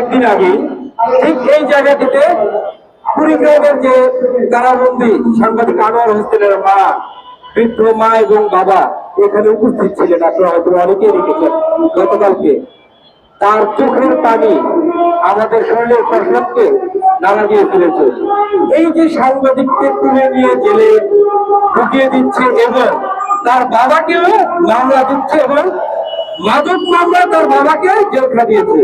একদিন আগে ঠিক এই জায়গাটিতে কুড়িগ্রামের যে কারাবন্দি সাংবাদিক আনোয়ার হোসেনের মা, বৃদ্ধ মা এবং বাবা এখানে উপস্থিত ছিলেন। আপনারা হয়তো অনেকেই লিখেছেন গতকালকে। তার চোখের পানি আমাদের শরীরের প্রশ্নকে নাড়া দিয়ে ফেলেছে এই যে সাংবাদিককে তুলে নিয়ে জেলে ঢুকিয়ে দিচ্ছে এবং তার বাবাকেও মামলা দিচ্ছে এবং মাদক মামলা তার বাবাকে জেল খাটিয়েছে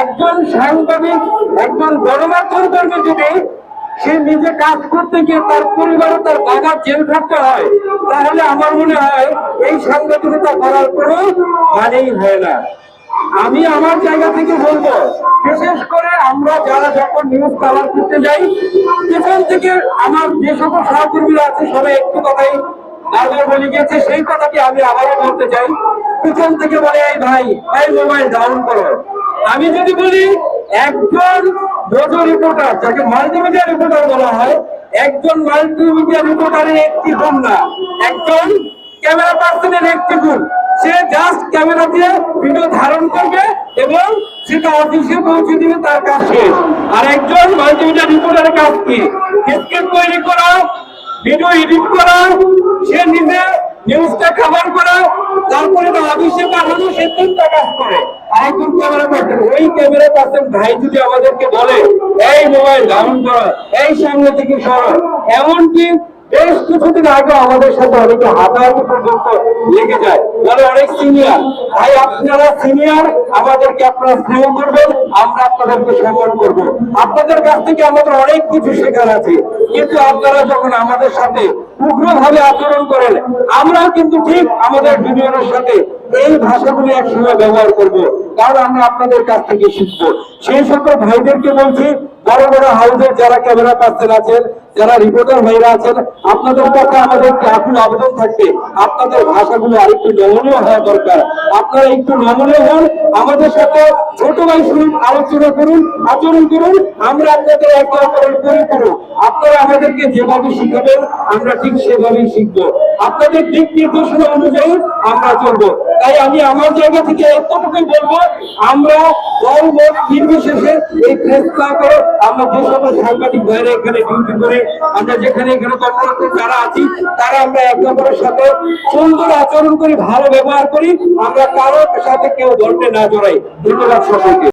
একজন সাংবাদিক, একজন গণমাধ্যম কর্মী যদি সে নিজে কাজ করতে গিয়ে তার পরিবার তার বাবা জেল খাটতে হয়, তাহলে আমার মনে হয় এই সাংবাদিকতা করার কোনো মানেই হয় না। আমি আমার জায়গা থেকে বলব, বিশেষ করে আমরা যারা যখন নিউজ কাভার করতে যাই, সেখান থেকে আমার যে সকল সহকর্মীরা আছে, সবাই একটু কথাই বারবার বলে গেছে সেই কথাটি আমি আবারও বলতে চাই। পিছন থেকে বলে, এই ভাই, এই মোবাইল ডাউন করো। আমি যদি বলি, একজন বোঝো রিপোর্টার যাকে মাল্টিমিডিয়া রিপোর্টার বলা হয়, একজন মাল্টিমিডিয়া রিপোর্টারের একটি গুণ না, একজন ক্যামেরা পার্সনের একটি গুণ সে জাস্ট ক্যামেরা দিয়ে ভিডিও ধারণ করবে এবং সেটা অফিসে পৌঁছে দিবে, তার কাজ শেষ। আর একজন মাল্টিমিডিয়া রিপোর্টারের কাজ কি? স্ক্রিপ্ট তৈরি করা ভিডিও এডিট করা নিউজটা কভার করা তারপরে অফিসে পাঠানো সে তিনটা কাজ করে। আর ক্যামেরা পার্সন ওই ক্যামেরা পার্সন ভাই যদি আমাদেরকে বলে, এই মোবাইল ডাউন করো, এই সামনে থেকে সরো। এমনকি বেশ কিছুদিন আগে আমাদের সাথে অনেকে হাতাহাতি পর্যন্ত লেগে যায়। বলে অনেক সিনিয়র ভাই আপনারা সিনিয়র আমাদেরকে আপনারা স্নেহ করবেন, আমরা আপনাদেরকে সম্মান করব। আপনাদের কাছ থেকে আমাদের অনেক কিছু শেখার আছে। কিন্তু আপনারা যখন আমাদের সাথে উগ্রভাবে আচরণ করেন। আমরাও কিন্তু ঠিক আমাদের জুনিয়রের সাথে এই ভাষাগুলি একসময় ব্যবহার করব, কারণ আমরা আপনাদের কাছ থেকে শিখব। সেই সকল ভাইদেরকে বলছি, বড় বড় হাউসের যারা ক্যামেরা পার্সন আছেন, যারা রিপোর্টার ভাইরা আছেন, আপনাদের কাছে আমাদের আকুল আবেদন থাকবে। আপনাদের ভাষাগুলো আরেকটু নমনীয় হওয়া দরকার। আপনারা একটু নমনীয় হন, আমাদের সাথে ছোট ভাই শুনুন আলোচনা করুন, আচরণ করুন, আমরা আপনাদের একে অপরের পরিপূরক। আপনারা আমাদেরকে যেভাবে শিখাবেন, আমরা ঠিক সেভাবেই শিখব। আপনাদের দিক নির্দেশনা অনুযায়ী আমরা চলবো। তাই আমি আমার জায়গা থেকে এতটুকুই বলব, আমরা দল নির্বিশেষে এই প্রেস ক্লাবে আমরা যে সকল সাংবাদিক ভাইরা এখানে ডিউটি করে, আমরা যেখানে এখানে কর্মরত যারা আছি, তারা আমরা এক অপরের সাথে সুন্দর আচরণ করি, ভালো ব্যবহার করি, আমরা কারোর সাথে কেউ ধরতে না জড়াই। ধন্যবাদ সকলকে।